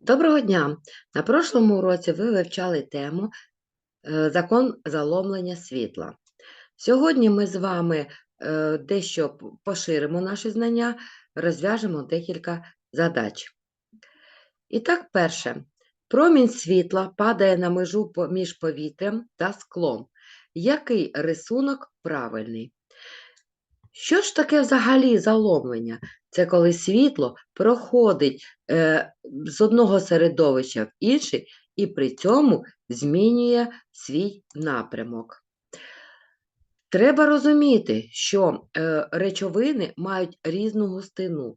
Доброго дня! На прошлому уроці ви вивчали тему е, Закон заломлення світла. Сьогодні ми з вами е, дещо поширимо наші знання, розв'яжемо декілька задач. І так, перше. Промінь світла падає на межу між повітрям та склом. Який рисунок правильний? Що ж таке взагалі заломлення? Це коли світло проходить е, з одного середовища в інше і при цьому змінює свій напрямок. Треба розуміти, що е, речовини мають різну густину,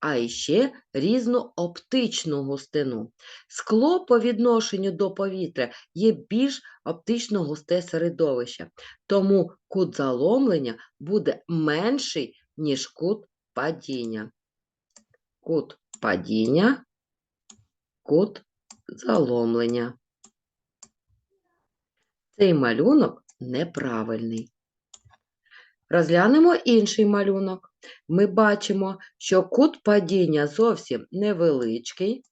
а іще різну оптичну густину. Скло по відношенню до повітря є більш оптично густе середовище, тому кут заломлення буде менший, ніж кут падіння. Кут падіння, кут заломлення. Цей малюнок неправильний. Розглянемо інший малюнок. Ми бачимо, що кут падіння зовсім невеличкий,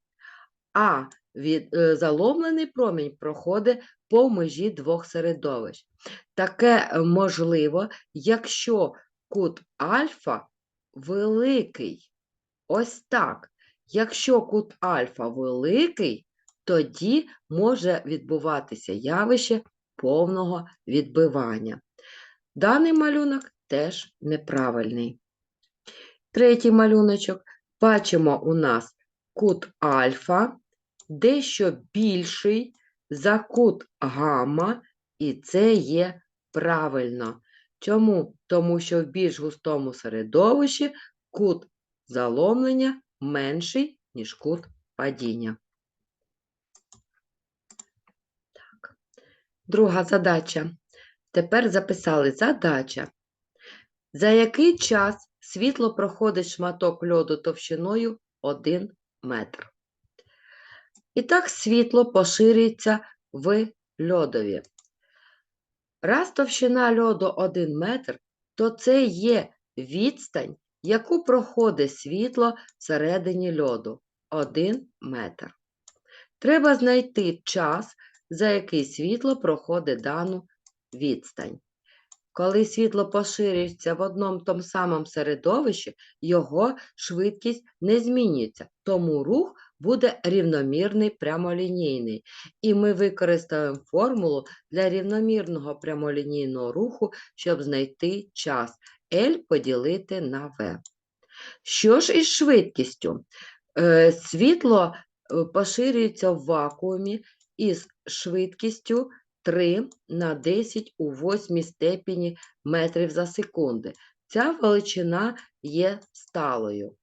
а від, е, заломлений промінь проходить по межі двох середовищ. Таке е, можливо, якщо кут альфа великий. Ось так. Якщо кут альфа великий, тоді може відбуватися явище повного відбивання. Даний малюнок теж неправильний. Третій малюночок. Бачимо у нас кут альфа дещо більший за кут гамма, і це є правильно. Чому? Тому що в більш густому середовищі кут заломлення менший, ніж кут падіння. Так. Друга задача. Тепер записали задача. За який час світло проходить шматок льоду товщиною 1 метр? І так світло поширюється в льодові. Раз товщина льоду 1 метр, то це є відстань, яку проходить світло всередині льоду 1 метр. Треба знайти час, за який світло проходить дану відстань. Коли світло поширюється в одному тому самому середовищі, його швидкість не змінюється, тому рух буде рівномірний прямолінійний. І ми використаємо формулу для рівномірного прямолінійного руху, щоб знайти час L поділити на V. Що ж із швидкістю? Е, Світло е, поширюється в вакуумі із швидкістю 3 на 10 у 8 степені метрів за секунди. Ця величина є сталою.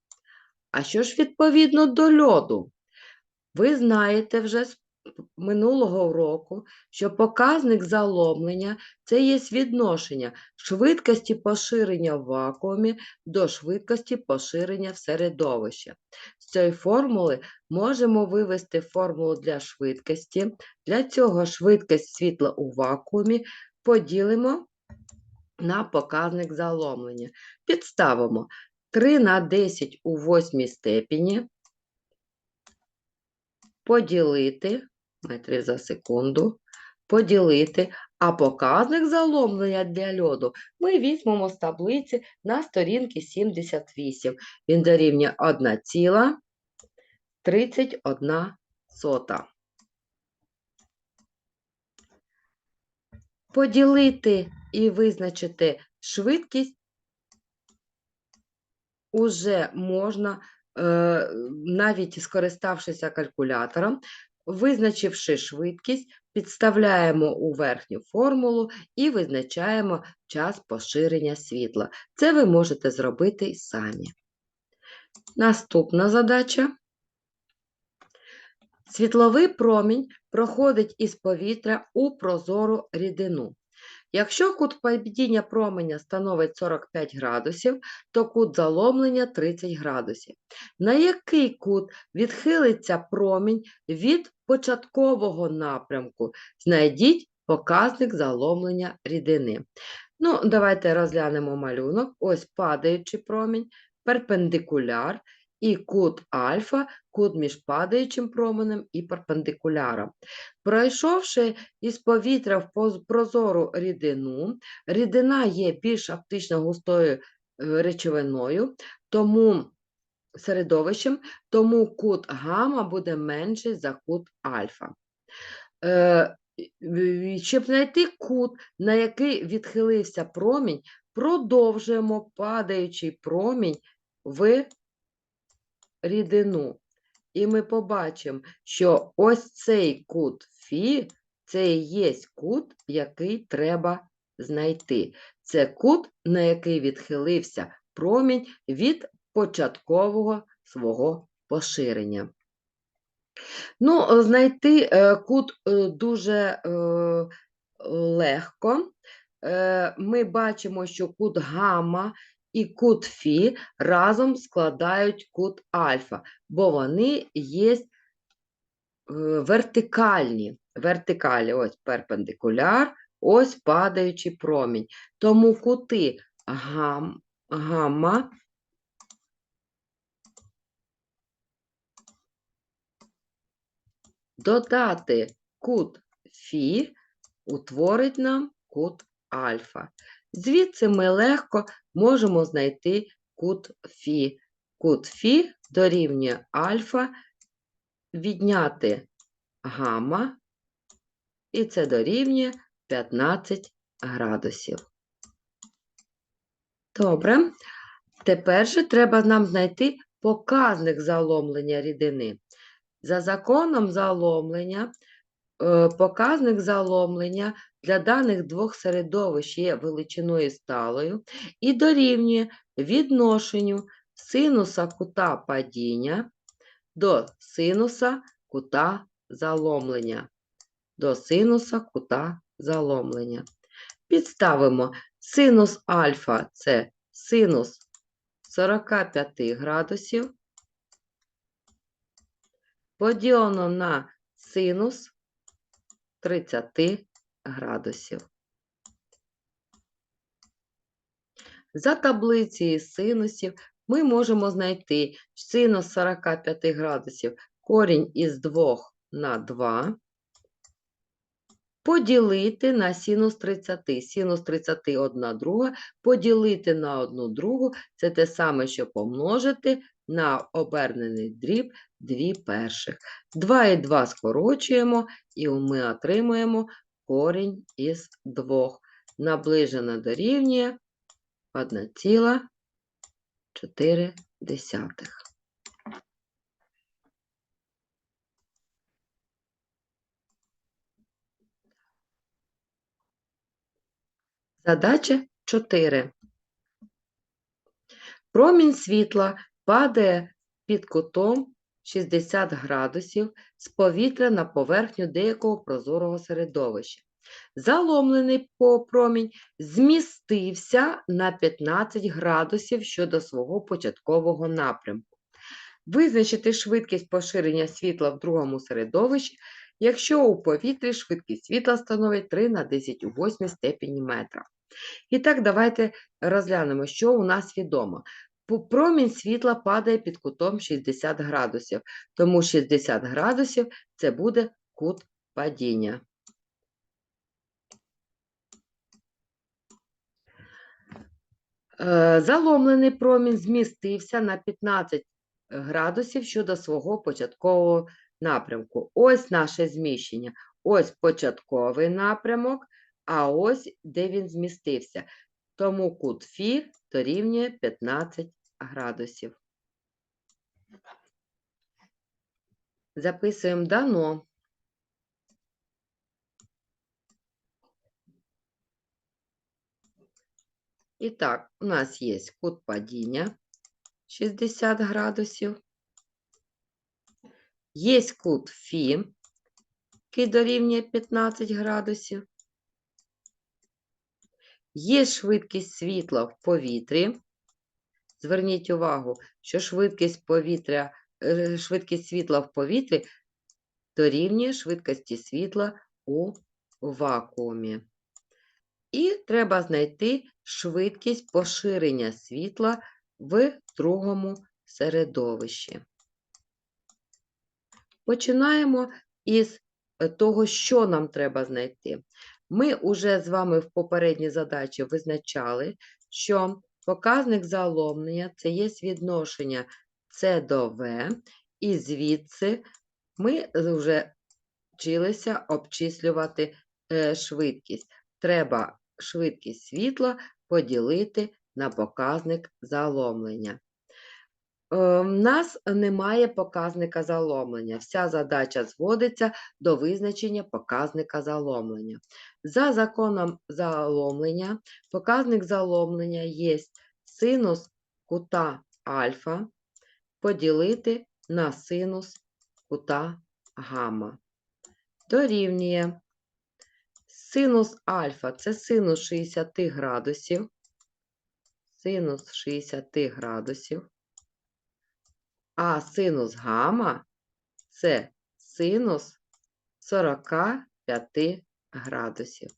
А що ж відповідно до льоду? Ви знаєте вже з минулого року, що показник заломлення це є відношення швидкості поширення в вакуумі до швидкості поширення в середовищі. З цієї формули можемо вивести формулу для швидкості. Для цього швидкість світла у вакуумі поділимо на показник заломлення. Підставимо 3 на 10 у 8 степені поділити метрів за секунду, поділити, а показник заломлення для льоду ми візьмемо з таблиці на сторінці 78. Він дорівнює 1,31 сота. Поділити і визначити швидкість уже можна, е, навіть скориставшися калькулятором, визначивши швидкість, підставляємо у верхню формулу і визначаємо час поширення світла. Це ви можете зробити і самі. Наступна задача. Світловий промінь проходить із повітря у прозору рідину. Якщо кут падіння променя становить 45 градусів, то кут заломлення 30 градусів. На який кут відхилиться промінь від початкового напрямку? Знайдіть показник заломлення рідини. Ну, давайте розглянемо малюнок. Ось падаючий промінь, перпендикуляр, і кут альфа, кут між падаючим променем і перпендикуляром. Пройшовши із повітря в прозору рідину, рідина є більш оптично густою е, речовиною, тому середовищем, тому кут гамма буде менший за кут альфа. Е, Щоб знайти кут, на який відхилився промінь, продовжуємо падаючий промінь в рідину. І ми побачимо, що ось цей кут Фі це і є кут, який треба знайти. Це кут, на який відхилився промінь від початкового свого поширення. Ну, знайти е, кут е, дуже е, легко. Ми бачимо, що кут гамма і кут фі разом складають кут альфа, бо вони є е, вертикальні. Вертикалі, ось перпендикуляр, ось падаючий промінь. Тому кути гам, гамма додати кут Фі утворить нам кут альфа. Звідси ми легко можемо знайти кут Фі. Кут Фі дорівнює альфа, відняти гамма, і це дорівнює 15 градусів. Добре. Тепер же треба нам знайти показник заломлення рідини. За законом заломлення, е, показник заломлення для даних двох середовищ є величиною сталою і дорівнює відношенню синуса кута падіння до синуса кута заломлення. До синуса кута заломлення. Підставимо синус альфа це синус 45 градусів поділено на синус 30 градусів. За таблицею синусів ми можемо знайти синус 45 градусів корінь із 2 на 2, поділити на синус 30. Синус 30 – 1 друга, поділити на 1 другу – це те саме, що помножити на обернений дріб 2 перших. 2 і 2 скорочуємо, і ми отримуємо корінь із 2. Наближено дорівнює 1,4. Задача 4. Промінь світла падає під кутом 60 градусів з повітря на поверхню деякого прозорого середовища. Заломлений промінь змістився на 15 градусів щодо свого початкового напрямку. Визначити швидкість поширення світла в другому середовищі, якщо у повітрі швидкість світла становить 3 на 10 у 8 степені метра. І так, давайте розглянемо, що у нас відомо. Промінь світла падає під кутом 60 градусів, тому 60 градусів це буде кут падіння. Е, Заломлений промінь змістився на 15 градусів щодо свого початкового напрямку. Ось наше зміщення. Ось початковий напрямок, а ось де він змістився. Тому кут Фі дорівнює 15 градусів. Записуємо дано. І так, у нас є кут падіння 60 градусів. Є кут Фі, який дорівнює 15 градусів. Є швидкість світла в повітрі. Зверніть увагу, що швидкість повітря, е, швидкість світла в повітрі дорівнює швидкості світла у вакуумі. І треба знайти швидкість поширення світла в другому середовищі. Починаємо із того, що нам треба знайти. Ми вже з вами в попередній задачі визначали, що показник заломлення це є відношення С до В, і звідси ми вже вчилися обчислювати е, швидкість. Треба швидкість світла поділити на показник заломлення. У нас немає показника заломлення. Вся задача зводиться до визначення показника заломлення. За законом заломлення, показник заломлення є синус кута альфа поділити на синус кута гамма. Дорівнює синус альфа це синус 60 градусів. Синус 60 градусів. А синус гамма це синус 45 градусів.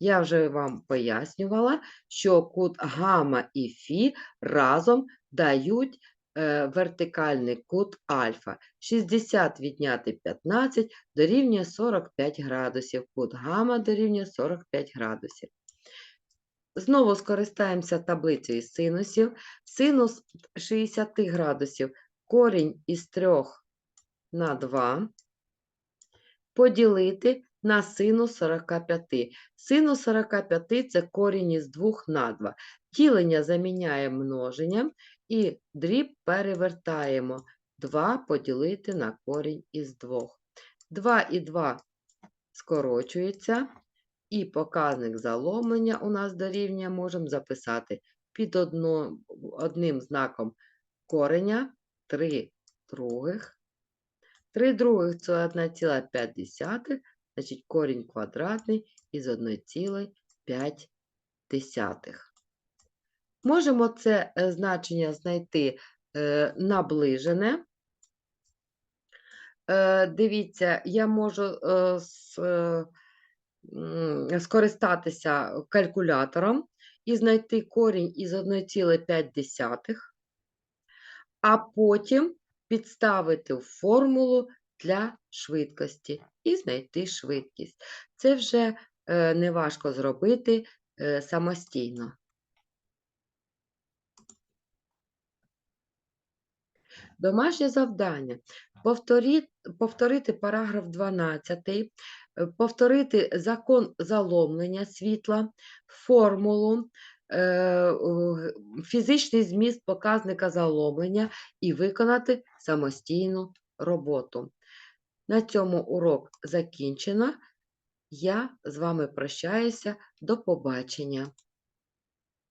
Я вже вам пояснювала, що кут гамма і фі разом дають е, вертикальний кут альфа. 60 відняти 15 дорівнює 45 градусів. Кут гамма дорівнює 45 градусів. Знову скористаємося таблицею синусів. Синус 60 градусів корінь із 3 на 2 поділити на синус 45. Синус 45 це корінь із 2 на 2. Ділення заміняє множенням і дріб перевертаємо. 2 поділити на корінь із 2. 2 і 2 скорочується, і показник заломлення у нас дорівнює можемо записати під одно, одним знаком кореня 3 других. 3 других це 1,5, значить корінь квадратний із 1,5. Можемо це е, значення знайти е, наближене. Е, Дивіться, я можу скористатися калькулятором і знайти корінь із 1,5, а потім підставити формулу для швидкості і знайти швидкість. Це вже е, неважко зробити е, самостійно. Домашнє завдання. Повторити параграф 12, е, повторити закон заломлення світла, формулу, фізичний зміст показника заломлення і виконати самостійну роботу. На цьому урок закінчено. Я з вами прощаюся. До побачення.